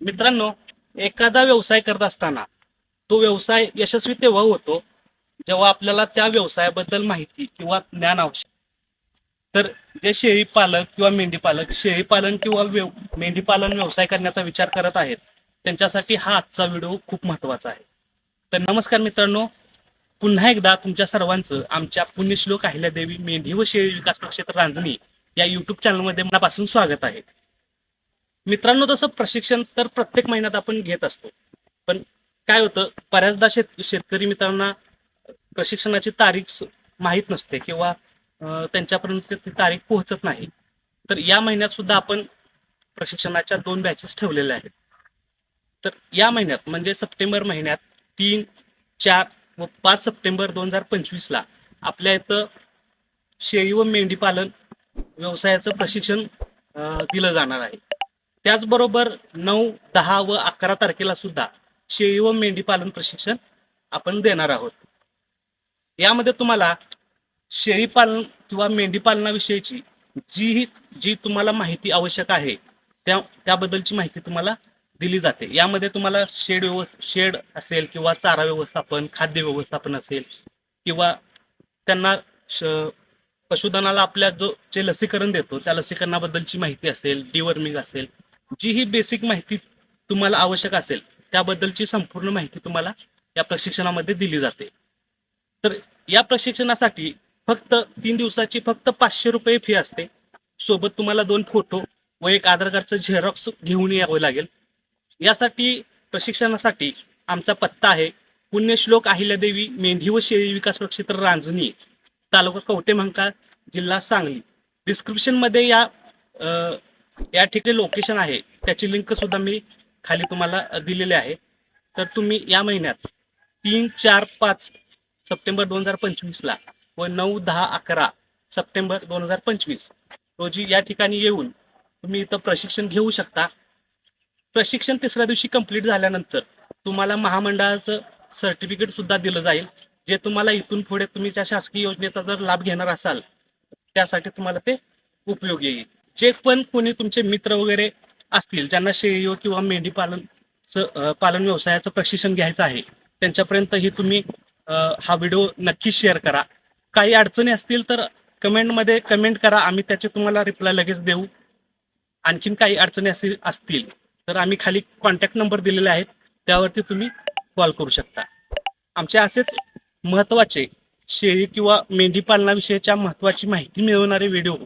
मित्रांनो एखादा व्यवसाय करत असताना तो व्यवसाय यशस्वी तेव्हा होतो जेव्हा आपल्याला त्या व्यवसायाबद्दल माहिती किंवा ज्ञान आवश्यक. तर जे शेळी पालक किंवा मेंढी पालक शेळी पालन किंवा मेंढी पालन व्यवसाय करण्याचा विचार करत आहेत त्यांच्यासाठी हा आजचा व्हिडिओ खूप महत्त्वाचा आहे. तर नमस्कार मित्रांनो पुन्हा एकदा तुमच्या सर्वांचं आमच्या पुण्यश्लोक अहिल्यादेवी मेंढी व शेळी विकास क्षेत्र रांजणी या युट्यूब चॅनलमध्ये मनापासून स्वागत आहे. मित्रांनो तसं प्रशिक्षण तर प्रत्येक महिन्यात आपण घेत असतो. पण काय होतं बऱ्याचदा शेत शेतकरी मित्रांना प्रशिक्षणाची तारीख माहीत नसते किंवा त्यांच्यापर्यंत ती तारीख पोहोचत नाही. तर या महिन्यात सुद्धा आपण प्रशिक्षणाच्या दोन बॅचेस ठेवलेल्या आहेत. तर या महिन्यात म्हणजे सप्टेंबर महिन्यात तीन चार व पाच सप्टेंबर दोन हजार पंचवीसला आपल्या इथं शेळी व मेंढी पालन व्यवसायाचं प्रशिक्षण दिलं जाणार आहे. त्याचबरोबर नऊ दहा व अकरा तारखेला सुद्धा शेळी व मेंढी पालन प्रशिक्षण आपण देणार आहोत. यामध्ये तुम्हाला शेळी पालन किंवा मेंढी पालनाविषयीची जी जी तुम्हाला माहिती आवश्यक आहे त्या त्याबद्दलची माहिती तुम्हाला दिली जाते. यामध्ये तुम्हाला शेड व्यवस् शेड असेल किंवा चारा व्यवस्थापन खाद्य व्यवस्थापन असेल किंवा त्यांना श पशुधनाला आपल्या जो जे लसीकरण देतो त्या लसीकरणाबद्दलची माहिती असेल डिवर्मिंग असेल जी ही बेसिक माहिती तुम्हाला आवश्यक असेल त्याबद्दलची संपूर्ण माहिती तुम्हाला या प्रशिक्षणामध्ये दिली जाते. तर या प्रशिक्षणासाठी फक्त तीन दिवसाची फक्त पाचशे रुपये फी असते. सोबत तुम्हाला दोन फोटो व एक आधार कार्डचं झेरॉक्स घेऊन यावं लागेल. यासाठी प्रशिक्षणासाठी आमचा पत्ता आहे. पुण्यश्लोक अहिल्यादेवी मेंढी व शेळी विकास क्षेत्र रांजणी तालुका कवटेमंका जिल्हा सांगली. डिस्क्रिप्शनमध्ये या आ, या ठिकाणी लोकेशन आहे. त्याची लिंक सुद्धा मी खाली तुम्हाला दिलेली आहे. तर तुम्ही या महिन्यात तीन चार पाच सप्टेंबर दोन हजार पंचवीसला व नऊ दहा अकरा सप्टेंबर दोन हजार पंचवीस रोजी या ठिकाणी येऊन तुम्ही इथं प्रशिक्षण घेऊ शकता. प्रशिक्षण तिसऱ्या दिवशी कंप्लीट झाल्यानंतर तुम्हाला महामंडळाचं सर्टिफिकेट सुद्धा दिलं जाईल जे तुम्हाला इथून पुढे तुम्ही त्या शासकीय योजनेचा जर लाभ घेणार असाल त्यासाठी तुम्हाला ते उपयोगी येईल. जे पण कोणी तुमचे मित्र वगैरे असतील ज्यांना शेळी किंवा मेंढी पालन पालन व्यवसायाचं प्रशिक्षण घ्यायचं आहे त्यांच्यापर्यंत ही तुम्ही हा व्हिडिओ नक्की शेअर करा. काही अडचणी असतील तर कमेंटमध्ये कमेंट करा आम्ही त्याचे तुम्हाला रिप्लाय लगेच देऊ. आणखीन काही अडचणी असतील असतील तर आम्ही खाली कॉन्टॅक्ट नंबर दिलेले आहेत त्यावरती तुम्ही कॉल करू शकता. आमचे असेच महत्त्वाचे शेळी किंवा मेंढी पालनाविषयीच्या महत्त्वाची माहिती मिळवणारे व्हिडिओ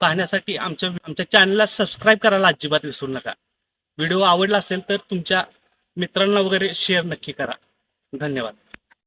पाहण्यासाठी आमच्या आमच्या चॅनलला सबस्क्राईब करायला अजिबात विसरू नका. व्हिडिओ आवडला असेल तर तुमच्या मित्रांना वगैरे शेअर नक्की करा. धन्यवाद.